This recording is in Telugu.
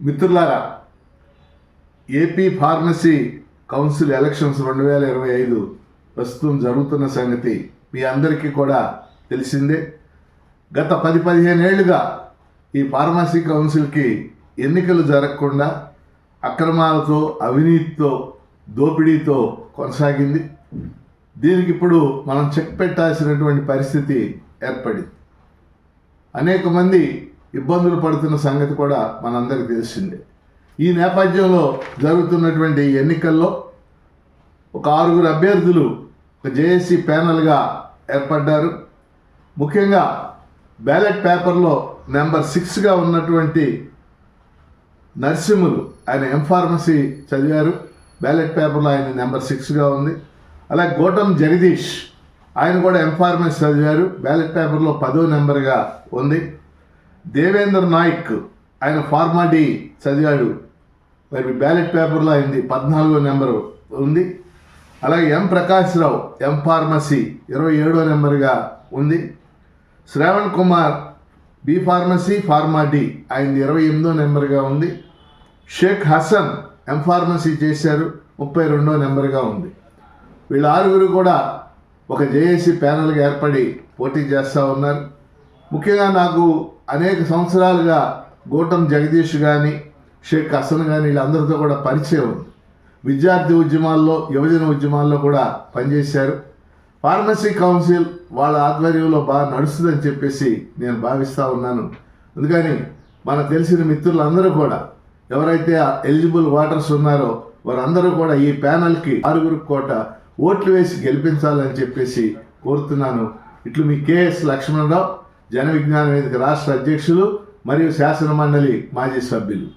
మిత్రులారా ఏపీ ఫార్మసీ కౌన్సిల్ ఎలక్షన్స్ రెండు వేల ఇరవై ఐదు ప్రస్తుతం జరుగుతున్న సంగతి మీ అందరికీ కూడా తెలిసిందే. గత పది పదిహేను ఏళ్ళుగా ఈ ఫార్మసీ కౌన్సిల్కి ఎన్నికలు జరగకుండా అక్రమాలతో అవినీతితో దోపిడీతో కొనసాగింది. దీనికి ఇప్పుడు మనం చెక్ పెట్టాల్సినటువంటి పరిస్థితి ఏర్పడింది. అనేక మంది ఇబ్బందులు పడుతున్న సంగతి కూడా మనందరికీ తెలిసిందే. ఈ నేపథ్యంలో జరుగుతున్నటువంటి ఎన్నికల్లో ఒక ఆరుగురు అభ్యర్థులు ఒక జేఏసీ ప్యానల్గా ఏర్పడ్డారు. ముఖ్యంగా బ్యాలెట్ పేపర్లో నెంబర్ సిక్స్గా ఉన్నటువంటి నరసింహులు ఆయన ఎంఫార్మసీ చదివారు. బ్యాలెట్ పేపర్లో ఆయన నెంబర్ సిక్స్గా ఉంది. అలాగే గోటం జగదీష్ ఆయన కూడా ఎంఫార్మసీ చదివారు. బ్యాలెట్ పేపర్లో పదో నెంబర్గా ఉంది. దేవేంద్ర నాయక్ ఆయన ఫార్మాటీ చదివాడు. మరి బ్యాలెట్ పేపర్లో అయింది పద్నాలుగో నెంబరు ఉంది. అలాగే ఎం ప్రకాష్ రావు ఎం ఫార్మసీ ఇరవై ఏడో నెంబర్గా ఉంది. శ్రావణ్ కుమార్ బి ఫార్మసీ ఫార్మాటీ ఆయనది ఇరవై ఎనిమిదో నెంబర్గా ఉంది. షేక్ హసన్ ఎం ఫార్మసీ చేశారు ముప్పై రెండో నెంబర్గా ఉంది. వీళ్ళ ఆరుగురు కూడా ఒక జేఏసీ ప్యానల్గా ఏర్పడి పోటీ చేస్తూ ఉన్నారు. ముఖ్యంగా నాకు అనేక సంవత్సరాలుగా గౌతమ్ జగదీష్ కానీ షేక్ హసన్ కానీ వీళ్ళందరితో కూడా పరిచయం ఉంది. విద్యార్థి ఉద్యమాల్లో యువజన ఉద్యమాల్లో కూడా పనిచేశారు. ఫార్మసీ కౌన్సిల్ వాళ్ళ ఆధ్వర్యంలో బాగా నడుస్తుందని చెప్పేసి నేను భావిస్తూ ఉన్నాను. అందుకని మనకు తెలిసిన మిత్రులందరూ కూడా ఎవరైతే ఎలిజిబుల్ ఓటర్స్ ఉన్నారో వారందరూ కూడా ఈ ప్యానల్కి ఆరుగురు కోట ఓట్లు వేసి గెలిపించాలని చెప్పేసి కోరుతున్నాను. ఇట్లు మీ కేఎస్ లక్ష్మణరావు. జన విజ్ఞాన వేదిక రాష్ట్ర అధ్యక్షులు మరియు శాసనమండలి మాజీ సభ్యులు.